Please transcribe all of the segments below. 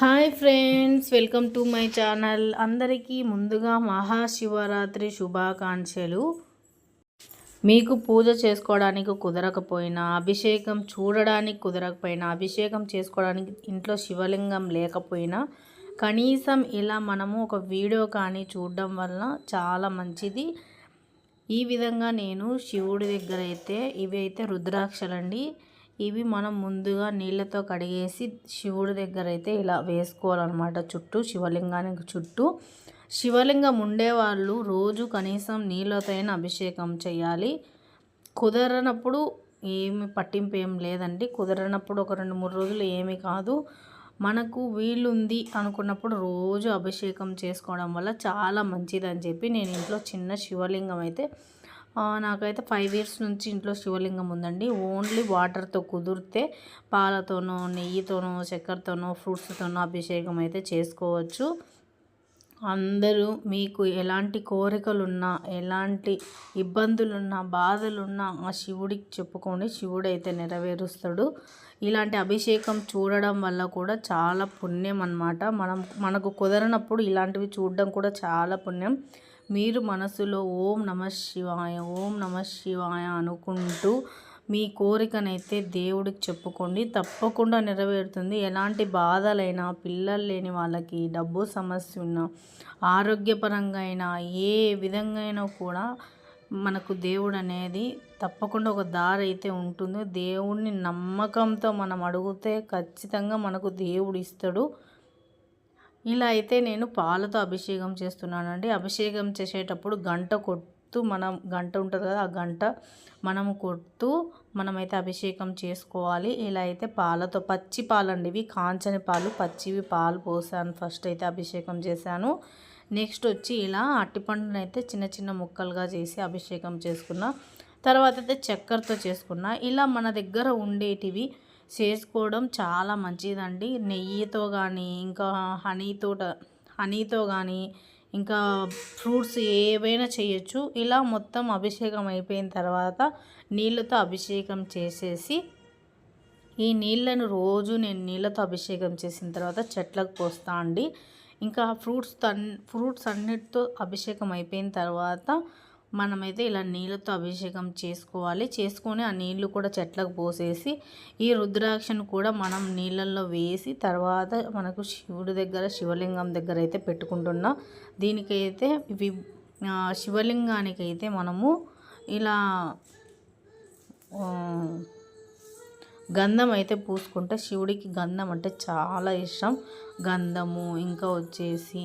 Hi friends welcome to my channel. అందరికీ ముందుగా మహాశివరాత్రి శుభాకాంక్షలు. మీకు పూజ చేసుకోవడానికి కుదరకపోయినా అభిషేకం చూడడానికి కుదరకపోయినా అభిషేకం చేసుకోవడానికి ఇంట్లో శివలింగం లేకపోయినా కనీసం ఇలా మనము ఒక వీడియో కానీ చూడడం వలన చాలా మంచిది. ఈ విధంగా నేను శివుడి దగ్గర అయితే ఇవి అయితే రుద్రాక్షలండి. ఇవి మనం ముందుగా నీళ్ళతో కడిగేసి శివుడి దగ్గర అయితే ఇలా వేసుకోవాలన్నమాట చుట్టూ శివలింగానికి చుట్టూ. శివలింగం ఉండేవాళ్ళు రోజు కనీసం నీళ్ళతో అయినా అభిషేకం చేయాలి. కుదరనప్పుడు ఏమి పట్టింపు ఏం లేదండి. కుదరనప్పుడు ఒక రెండు మూడు రోజులు ఏమి కాదు. మనకు వీలుంది అనుకున్నప్పుడు రోజు అభిషేకం చేసుకోవడం వల్ల చాలా మంచిదని చెప్పి నేను ఇంట్లో చిన్న శివలింగం అయితే నాకైతే ఫైవ్ ఇయర్స్ నుంచి ఇంట్లో శివలింగం ఉందండి. ఓన్లీ వాటర్తో కుదిరితే పాలతోనో నెయ్యితోనో చక్కెరతోనో ఫ్రూట్స్తోనో అభిషేకం అయితే చేసుకోవచ్చు. అందరూ మీకు ఎలాంటి కోరికలున్నా ఎలాంటి ఇబ్బందులున్నా బాధలున్నా ఆ శివుడికి చెప్పుకోండి శివుడు అయితే నెరవేరుస్తాడు. ఇలాంటి అభిషేకం చూడడం వల్ల కూడా చాలా పుణ్యం అన్నమాట. మనం మనకు కుదరనప్పుడు ఇలాంటివి చూడడం కూడా చాలా పుణ్యం. మీరు మనసులో ఓం నమ శివాయ ఓం నమ శివాయ అనుకుంటూ మీ కోరికనైతే దేవుడికి చెప్పుకోండి. తప్పకుండా నెరవేరుతుంది. ఎలాంటి బాధలైనా పిల్లలు లేని వాళ్ళకి డబ్బు సమస్య ఉన్నా ఆరోగ్యపరంగా అయినా ఏ విధంగా అయినా కూడా మనకు దేవుడు అనేది తప్పకుండా ఒక దారి అయితే ఉంటుంది. దేవుడిని నమ్మకంతో మనం అడిగితే ఖచ్చితంగా మనకు దేవుడు ఇస్తాడు. ఇలా అయితే నేను పాలతో అభిషేకం చేస్తున్నానండి. అభిషేకం చేసేటప్పుడు గంట కొడుతూ మనం గంట ఉంటుంది కదా ఆ గంట మనము కొడుతూ మనమైతే అభిషేకం చేసుకోవాలి. ఇలా అయితే పాలతో పచ్చి పాలండి ఇవి కాంచని పాలు పచ్చివి పాలు పోసాను. ఫస్ట్ అయితే అభిషేకం చేశాను. నెక్స్ట్ వచ్చి ఇలా అట్టిపండుని అయితే చిన్న చిన్న ముక్కలుగా చేసి అభిషేకం చేసుకున్న. తర్వాత అయితే చక్కెరతో చేసుకున్న. ఇలా మన దగ్గర ఉండేటివి చేసుకోవడం చాలా మంచిదండి. నెయ్యితో కానీ ఇంకా హనీతో హనీతో కానీ ఇంకా ఫ్రూట్స్ ఏవైనా చేయొచ్చు. ఇలా మొత్తం అభిషేకం అయిపోయిన తర్వాత నీళ్ళతో అభిషేకం చేసేసి ఈ నీళ్ళను రోజు నేను నీళ్ళతో అభిషేకం చేసిన తర్వాత చెట్లకు పోస్తా అండి. ఇంకా ఫ్రూట్స్ ఫ్రూట్స్ అన్నిటితో అభిషేకం అయిపోయిన తర్వాత మనమైతే ఇలా నీళ్ళతో అభిషేకం చేసుకోవాలి. చేసుకొని ఆ నీళ్ళు కూడా చెట్లకు పోసేసి ఈ రుద్రాక్షను కూడా మనం నీళ్ళల్లో వేసి తర్వాత మనకు శివుడి దగ్గర శివలింగం దగ్గర అయితే పెట్టుకుంటున్నాం. దీనికైతే వి శివలింగానికి అయితే మనము ఇలా గంధం అయితే పూసుకుంటే శివుడికి గంధం అంటే చాలా ఇష్టం. గంధము ఇంకా వచ్చేసి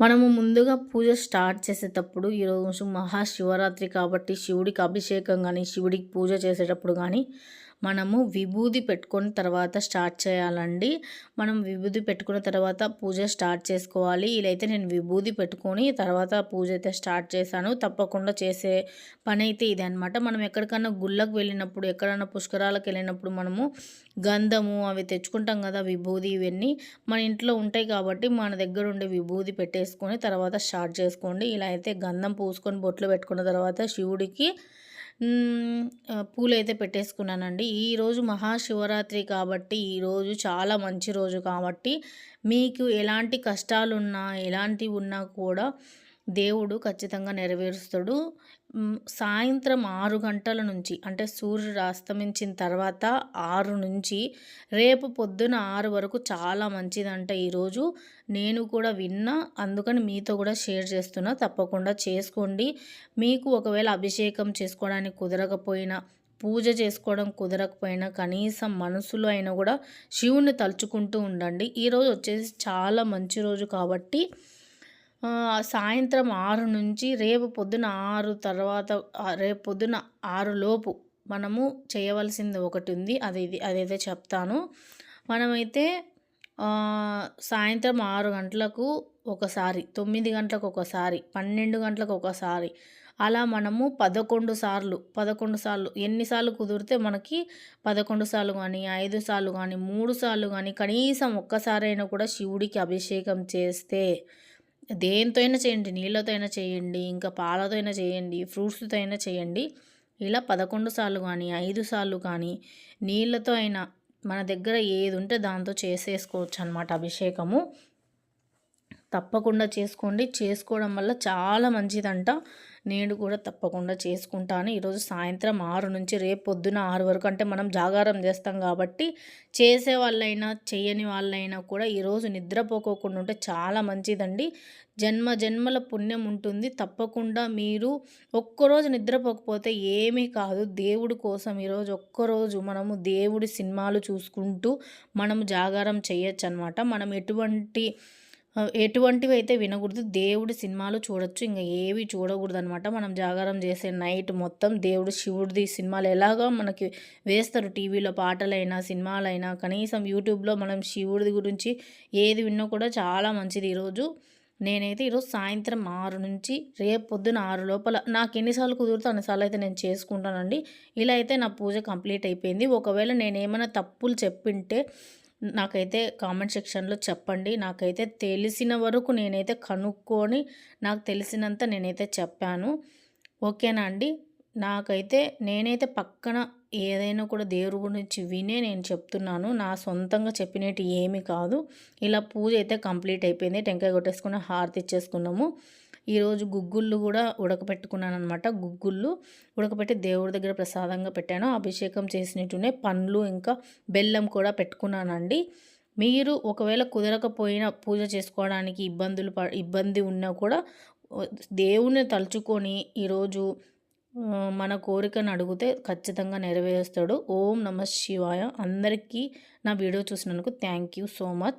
మనము ముందుగా పూజ స్టార్ట్ చేసేటప్పుడు ఈరోజు మహాశివరాత్రి కాబట్టి శివుడికి అభిషేకం కానీ శివుడికి పూజ చేసేటప్పుడు కానీ మనము విభూది పెట్టుకొని తర్వాత స్టార్ట్ చేయాలండి. మనం విభూది పెట్టుకున్న తర్వాత పూజ స్టార్ట్ చేసుకోవాలి. ఇదైతే నేను విభూది పెట్టుకొని తర్వాత పూజ అయితే స్టార్ట్ చేశాను. తప్పకుండా చేసే పని అయితే ఇది అనమాట మనం ఎక్కడికన్నా గుళ్ళకు వెళ్ళినప్పుడు ఎక్కడన్నా పుష్కరాలకు వెళ్ళినప్పుడు మనము గంధము అవి తెచ్చుకుంటాం కదా విభూది ఇవన్నీ మన ఇంట్లో ఉంటాయి కాబట్టి మన దగ్గర ఉండే విభూది పెట్టేసుకొని తర్వాత స్టార్ట్ చేసుకోండి. ఇలా అయితే గంధం పూసుకొని బొట్లు పెట్టుకున్న తర్వాత శివుడికి పూలు అయితే పెట్టేసుకున్నానండి. ఈరోజు మహాశివరాత్రి కాబట్టి ఈరోజు చాలా మంచి రోజు కాబట్టి మీకు ఎలాంటి కష్టాలున్నా ఎలాంటివి ఉన్నా కూడా దేవుడు ఖచ్చితంగా నెరవేరుస్తాడు. సాయంత్రం ఆరు గంటల నుంచి అంటే సూర్యుడు అస్తమించిన తర్వాత ఆరు నుంచి రేపు పొద్దున ఆరు వరకు చాలా మంచిదంట ఈరోజు నేను కూడా విన్నా అందుకని మీతో కూడా షేర్ చేస్తున్నా. తప్పకుండా చేసుకోండి. మీకు ఒకవేళ అభిషేకం చేసుకోవడానికి కుదరకపోయినా పూజ చేసుకోవడం కుదరకపోయినా కనీసం మనసులో అయినా కూడా శివుణ్ణి తలుచుకుంటూ ఉండండి. ఈరోజు వచ్చేసి చాలా మంచి రోజు కాబట్టి సాయంత్రం ఆరు నుంచి రేపు పొద్దున ఆరు తర్వాత రేపు పొద్దున ఆరు లోపు మనము చేయవలసింది ఒకటి ఉంది. అది అదైతే చెప్తాను. మనమైతే సాయంత్రం ఆరు గంటలకు ఒకసారి తొమ్మిది గంటలకు ఒకసారి పన్నెండు గంటలకు ఒకసారి అలా మనము పదకొండు సార్లు పదకొండు సార్లు ఎన్నిసార్లు కుదిరితే మనకి పదకొండు సార్లు కానీ ఐదు సార్లు కానీ మూడు సార్లు కానీ కనీసం ఒక్కసారైనా కూడా శివుడికి అభిషేకం చేస్తే దేంతో అయినా చేయండి నీళ్ళతో అయినా చేయండి ఇంకా పాలతో అయినా చేయండి ఫ్రూట్స్తో అయినా చేయండి. ఇలా పదకొండు సార్లు కానీ ఐదు సార్లు కానీ నీళ్ళతో అయినా మన దగ్గర ఏది ఉంటే దాంతో చేసేసుకోవచ్చు అనమాట అభిషేకము. తప్పకుండా చేసుకోండి. చేసుకోవడం వల్ల చాలా మంచిదంట. నేను కూడా తప్పకుండా చేసుకుంటాను. ఈరోజు సాయంత్రం ఆరు నుంచి రేపు పొద్దున ఆరు వరకు అంటే మనం జాగారం చేస్తాం కాబట్టి చేసే వాళ్ళైనా చేయని వాళ్ళైనా కూడా ఈరోజు నిద్రపోకోకుండా ఉంటే చాలా మంచిదండి. జన్మ జన్మల పుణ్యం ఉంటుంది. తప్పకుండా మీరు ఒక్కరోజు నిద్రపోకపోతే ఏమీ కాదు. దేవుడి కోసం ఈరోజు ఒక్కరోజు మనము దేవుడి సినిమాలు చూసుకుంటూ మనము జాగారం చేయొచ్చు అనమాట మనం ఎటువంటి ఎటువంటివి అయితే వినకూడదు దేవుడి సినిమాలు చూడొచ్చు. ఇంకా ఏవి చూడకూడదు అనమాట మనం జాగారం చేసే నైట్ మొత్తం దేవుడు శివుడిది సినిమాలు ఎలాగో మనకి వేస్తారు. టీవీలో పాటలైనా సినిమాలైనా కనీసం యూట్యూబ్లో మనం శివుడిది గురించి ఏది విన్నా కూడా చాలా మంచిది. ఈరోజు నేనైతే ఈరోజు సాయంత్రం ఆరు నుంచి రేపు పొద్దున ఆరు లోపల నాకు ఎన్నిసార్లు కుదురుతో అన్నిసార్లు అయితే నేను చేసుకుంటానండి. ఇలా అయితే నా పూజ కంప్లీట్ అయిపోయింది. ఒకవేళ నేను ఏమైనా తప్పులు చెప్పింటే నాకైతే కామెంట్ సెక్షన్లో చెప్పండి. నాకైతే తెలిసిన వరకు నేనైతే కనుక్కొని నాకు తెలిసినంత నేనైతే చెప్పాను. ఓకేనా అండి? నాకైతే నేనైతే పక్కన ఏదైనా కూడా దేవుడి గురించి వినే నేను చెప్తున్నాను. నా సొంతంగా చెప్పినట్టు ఏమీ కాదు. ఇలా పూజ అయితే కంప్లీట్ అయిపోయింది. టెంకాయ కొట్టేసుకుని హారతి ఇచ్చేసుకున్నాము. ఈరోజు గుగ్గుళ్ళు కూడా ఉడకపెట్టుకున్నాను అనమాట గుగ్గుళ్ళు ఉడకపెట్టి దేవుడి దగ్గర ప్రసాదంగా పెట్టాను. అభిషేకం చేసినట్టునే పండ్లు ఇంకా బెల్లం కూడా పెట్టుకున్నానండి. మీరు ఒకవేళ కుదరకపోయినా పూజ చేసుకోవడానికి ఇబ్బందులు ఇబ్బంది ఉన్నా కూడా దేవుణ్ణి తలుచుకొని ఈరోజు మన కోరికను అడిగితే ఖచ్చితంగా నెరవేరుస్తాడు. ఓం నమ శివాయ. అందరికీ నా వీడియో చూసినందుకు థ్యాంక్ యూ సో మచ్.